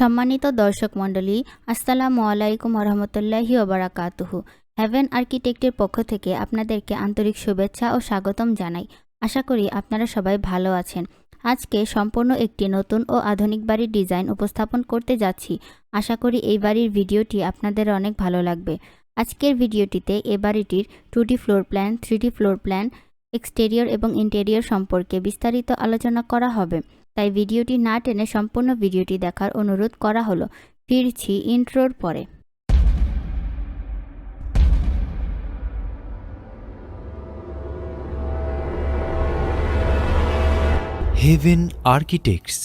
সম্মানিত দর্শক মণ্ডলী, আসসালামু আলাইকুম রহমতুল্লাহি ওবরাকাতুহু। হ্যাভেন আর্কিটেক্টের পক্ষ থেকে আপনাদেরকে আন্তরিক শুভেচ্ছা ও স্বাগতম জানাই। আশা করি আপনারা সবাই ভালো আছেন। আজকে সম্পূর্ণ একটি নতুন ও আধুনিক বাড়ির ডিজাইন উপস্থাপন করতে যাচ্ছি। আশা করি এই বাড়ির ভিডিওটি আপনাদের অনেক ভালো লাগবে। আজকের ভিডিওটিতে এ বাড়িটির two D floor plan, three D floor plan, exterior এবং ইন্টেরিয়র সম্পর্কে বিস্তারিত আলোচনা করা হবে। তাই ভিডিওটি না টেনে সম্পূর্ণ ভিডিওটি দেখার অনুরোধ করা হলো। ফিরছি ইন্ট্রোর পরে। হেভেন আর্কিটেক্টস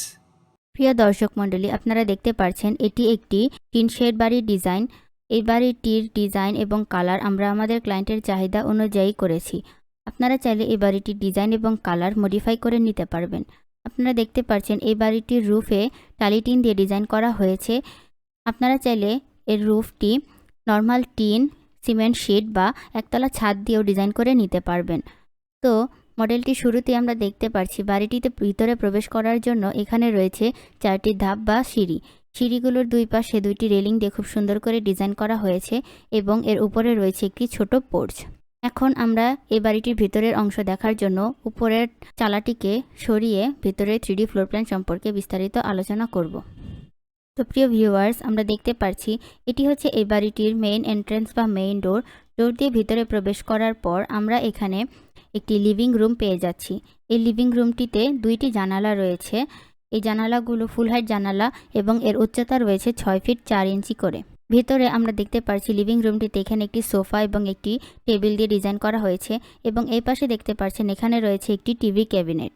প্রিয় দর্শক মণ্ডলী আপনারা দেখতে পাচ্ছেন এটি একটি টিন শেড বাড়ির ডিজাইন। এই বাড়িটির ডিজাইন এবং কালার আমরা আমাদের ক্লায়েন্টের চাহিদা অনুযায়ী করেছি। আপনারা চাইলে এই বাড়িটির ডিজাইন এবং কালার মডিফাই করে নিতে পারবেন। আপনারা দেখতে পাচ্ছেন এই বাড়িটির রুফে টালি টিন দিয়ে ডিজাইন করা হয়েছে। আপনারা চাইলে এর রুফটি নর্মাল টিন, সিমেন্ট শিট বা একতলা ছাদ দিয়েও ডিজাইন করে নিতে পারবেন। তো মডেলটি শুরুতে আমরা দেখতে পাচ্ছি বাড়িটিতে ভিতরে প্রবেশ করার জন্য এখানে রয়েছে চারটি ধাপ বা সিঁড়ি। সিঁড়িগুলোর দুই পাশে দুইটি রেলিং দিয়ে খুব সুন্দর করে ডিজাইন করা হয়েছে এবং এর উপরে রয়েছে একটি ছোট পোর্চ। এখন আমরা এই বাড়িটির ভিতরের অংশ দেখার জন্য উপরের চালাটিকে সরিয়ে ভিতরে থ্রিডি ফ্লোর প্ল্যান সম্পর্কে বিস্তারিত আলোচনা করব। তো প্রিয় ভিউয়ার্স আমরা দেখতে পাচ্ছি এটি হচ্ছে এই বাড়িটির মেইন এন্ট্রেন্স বা মেইন ডোর ডোর দিয়ে ভিতরে প্রবেশ করার পর আমরা এখানে একটি লিভিং রুম পেয়ে যাচ্ছি। এই লিভিং রুমটিতে দুইটি জানালা রয়েছে। এই জানালাগুলো ফুল হাইট জানালা এবং এর উচ্চতা রয়েছে ছয় ফিট চার ইঞ্চি করে। ভিতরে আমরা দেখতে পাচ্ছি লিভিং রুমটিতে এখানে একটি সোফা এবং একটি টেবিল দিয়ে ডিজাইন করা হয়েছে এবং এই পাশে দেখতে পাচ্ছেন এখানে রয়েছে একটি টিভি ক্যাবিনেট।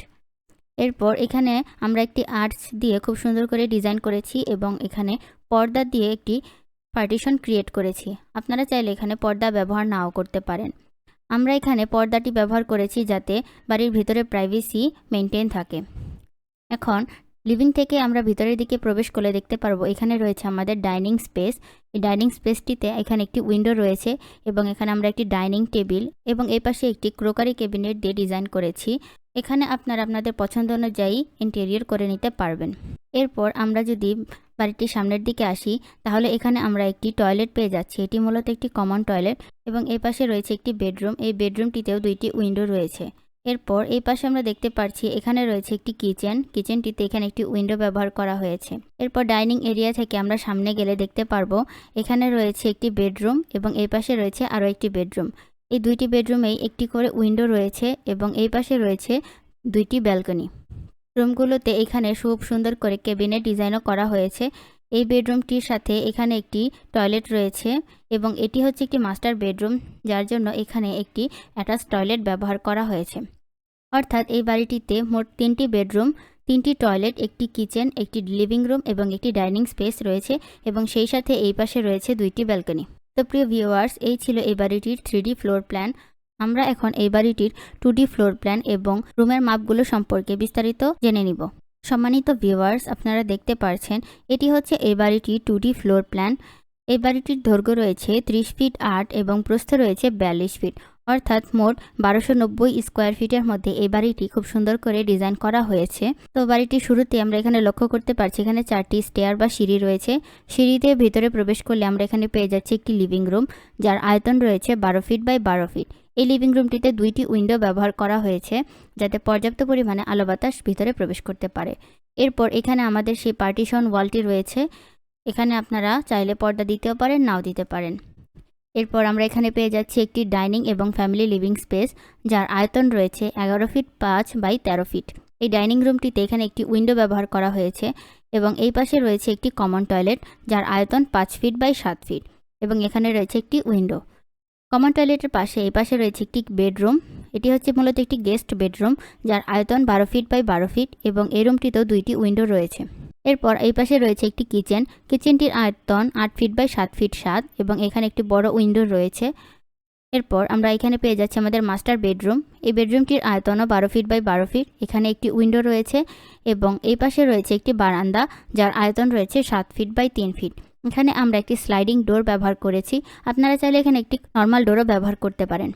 এরপর এখানে আমরা একটি আর্টস দিয়ে খুব সুন্দর করে ডিজাইন করেছি এবং এখানে পর্দা দিয়ে একটি পার্টিশন ক্রিয়েট করেছি। আপনারা চাইলে এখানে পর্দা ব্যবহার নাও করতে পারেন। আমরা এখানে পর্দাটি ব্যবহার করেছি যাতে বাড়ির ভিতরে প্রাইভেসি মেনটেন থাকে। এখন লিভিং থেকে আমরা ভিতরের দিকে প্রবেশ করলে দেখতে পারব, এখানে রয়েছে আমাদের ডাইনিং স্পেস। এই ডাইনিং স্পেসটিতে এখানে একটি উইন্ডো রয়েছে এবং এখানে আমরা একটি ডাইনিং টেবিল এবং এই পাশে একটি ক্রোকারি ক্যাবিনেট দিয়ে ডিজাইন করেছি। এখানে আপনারা আপনাদের পছন্দ অনুযায়ী ইন্টেরিয়র করে নিতে পারবেন। এরপর আমরা যদি বাড়িটির সামনের দিকে আসি, তাহলে এখানে আমরা একটি টয়লেট পেয়ে যাচ্ছি। এটি মূলত একটি কমন টয়লেট এবং এই পাশে রয়েছে একটি বেডরুম। এই বেডরুমটিতেও দুইটি উইন্ডো রয়েছে। এরপর এই পাশে আমরা দেখতে পাচ্ছি এখানে রয়েছে একটি কিচেন। কিচেনটিতে এখানে একটি উইন্ডো ব্যবহার করা হয়েছে। এরপর ডাইনিং এরিয়া থেকে আমরা সামনে গেলে দেখতে পারব, এখানে রয়েছে একটি বেডরুম এবং এই পাশে রয়েছে আরও একটি বেডরুম। এই দুইটি বেডরুমেই একটি করে উইন্ডো রয়েছে এবং এই পাশে রয়েছে দুইটি ব্যালকনি। রুমগুলোতে এখানে খুব সুন্দর করে কেবিনেট ডিজাইনও করা হয়েছে। এই বেডরুমটির সাথে এখানে একটি টয়লেট রয়েছে এবং এটি হচ্ছে একটি মাস্টার বেডরুম, যার জন্য এখানে একটি অ্যাটাচ টয়লেট ব্যবহার করা হয়েছে। অর্থাৎ এই বাড়িটিতে মোট তিনটি বেডরুম, তিনটি টয়লেট, একটি কিচেন, একটি লিভিং রুম এবং একটি ডাইনিং স্পেস রয়েছে এবং সেই সাথে এই পাশে রয়েছে দুইটি ব্যালকনি। তো প্রিয় ভিউয়ার্স, এই ছিল এই বাড়িটির থ্রি ফ্লোর প্ল্যান। আমরা এখন এই বাড়িটির টু ফ্লোর প্ল্যান এবং রুমের মাপগুলো সম্পর্কে বিস্তারিত জেনে নিব। সম্মানিত ভিউয়ার্স আপনারা দেখতে পারছেন এটি হচ্ছে এ বাড়িটি টু ফ্লোর প্ল্যান এই বাড়িটির দৈর্ঘ্য রয়েছে ত্রিশ ফিট আট এবং প্রস্থ রয়েছে বিয়াল্লিশ ফিট। অর্থাৎ মোট বারোশো নব্বই স্কোয়ার ফিটের মধ্যে এই বাড়িটি খুব সুন্দর করে ডিজাইন করা হয়েছে। তো বাড়িটির শুরুতে আমরা এখানে লক্ষ্য করতে পারছি এখানে চারটি স্টেয়ার বা সিঁড়ি রয়েছে। সিঁড়িতে ভিতরে প্রবেশ করলে আমরা এখানে পেয়ে যাচ্ছি একটি লিভিং রুম যার আয়তন রয়েছে বারো ফিট বাই বারো ফিট। এই লিভিং রুমটিতে দুইটি উইন্ডো ব্যবহার করা হয়েছে, যাতে পর্যাপ্ত পরিমাণে আলো বাতাস ভিতরে প্রবেশ করতে পারে। এরপর এখানে আমাদের সেই পার্টিশন ওয়ালটি রয়েছে। এখানে আপনারা চাইলে পর্দা দিতেও পারেন, নাও দিতে পারেন। এরপর আমরা এখানে পেয়ে যাচ্ছি একটি ডাইনিং এবং ফ্যামিলি লিভিং স্পেস, যার আয়তন রয়েছে এগারো ফিট পাঁচ বাই তেরো ফিট। এই ডাইনিং রুমটিতে এখানে একটি উইন্ডো ব্যবহার করা হয়েছে এবং এই পাশে রয়েছে একটি কমন টয়লেট, যার আয়তন পাঁচ ফিট বাই সাত ফিট এবং এখানে রয়েছে একটি উইন্ডো। কমন টয়লেটের পাশে এই পাশে রয়েছে একটি বেডরুম, এটি হচ্ছে মূলত একটি গেস্ট বেডরুম, যার আয়তন বারো ফিট বাই বারো ফিট এবং এই রুমটিতেও দুইটি উইন্ডো রয়েছে। এরপর এই পাশে রয়েছে একটি কিচেন। কিচেনটির আয়তন আট ফিট বাই সাত ফিট সাত এবং এখানে একটি বড় উইন্ডো রয়েছে। এরপর আমরা এখানে পেয়ে যাচ্ছি আমাদের মাস্টার বেডরুম। এই বেডরুমটির আয়তনও বারো ফিট বাই বারো ফিট। এখানে একটি উইন্ডো রয়েছে এবং এই পাশে রয়েছে একটি বারান্দা যার আয়তন রয়েছে সাত ফিট বাই তিন ফিট। এখানে আমরা একটি স্লাইডিং ডোর ব্যবহার করেছি। আপনারা চাইলে এখানে একটি নর্মাল ডোরও ব্যবহার করতে পারেন।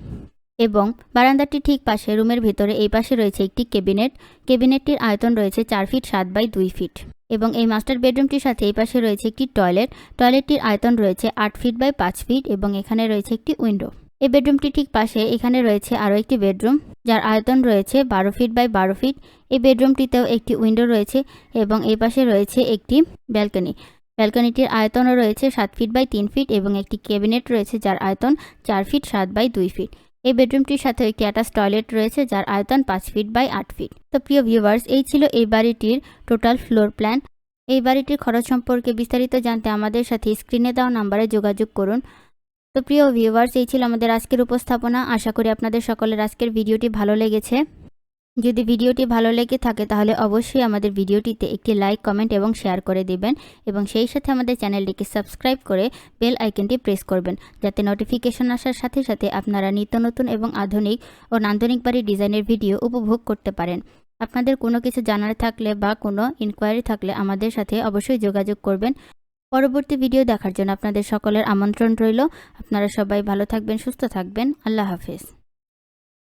এবং বারান্দাটি ঠিক পাশে রুমের ভিতরে এই পাশে রয়েছে একটি কেবিনেট কেবিনেটটির আয়তন রয়েছে চার ফিট সাত বাই দুই ফিট। এবং এই মাস্টার বেডরুমটির সাথে এই পাশে রয়েছে একটি টয়লেট টয়লেটটির আয়তন রয়েছে আট ফিট বাই পাঁচ ফিট এবং এখানে রয়েছে একটি উইন্ডো এই বেডরুমটি ঠিক পাশে, এখানে রয়েছে আরও একটি বেডরুম যার আয়তন রয়েছে বারো ফিট বাই বারো ফিট এই বেডরুমটিতেও একটি উইন্ডো রয়েছে এবং এই পাশে রয়েছে একটি ব্যালকনি ব্যালকনিটির আয়তনও রয়েছে সাত ফিট বাই তিন ফিট এবং একটি ক্যাবিনেট রয়েছে যার আয়তন চার ফিট সাত বাই দুই ফিট এই বেডরুমটির সাথে একটি অ্যাটাচ টয়লেট রয়েছে, যার আয়তন পাঁচ ফিট বাই আট ফিট তো প্রিয় ভিউয়ার্স এই ছিল এই বাড়িটির টোটাল ফ্লোর প্ল্যান এই বাড়িটির খরচ সম্পর্কে বিস্তারিত জানতে আমাদের সাথে স্ক্রিনে দেওয়া নাম্বারে যোগাযোগ করুন। তো প্রিয় ভিউয়ার্স এই ছিল আমাদের আজকের উপস্থাপনা। আশা করি আপনাদের সকলের আজকের ভিডিওটি ভালো লেগেছে। যদি ভিডিওটি ভালো লেগে থাকে তাহলে অবশ্যই আমাদের ভিডিওটিতে একটি লাইক, কমেন্ট এবং শেয়ার করে দিবেন এবং সেই সাথে আমাদের চ্যানেলটিকে সাবস্ক্রাইব করে বেল আইকনটি প্রেস করবেন যাতে নোটিফিকেশন আসার সাথে সাথে আপনারা নিত্য নতুন এবং আধুনিক ও নান্দনিক বাড়ির ডিজাইনের ভিডিও উপভোগ করতে পারেন। আপনাদের কোনো কিছু জানার থাকলে বা কোনো ইনকোয়ারি থাকলে আমাদের সাথে অবশ্যই যোগাযোগ করবেন। পরবর্তী ভিডিও দেখার জন্য আপনাদের সকলের আমন্ত্রণ রইল। আপনারা সবাই ভালো থাকবেন, সুস্থ থাকবেন। আল্লাহ হাফেজ।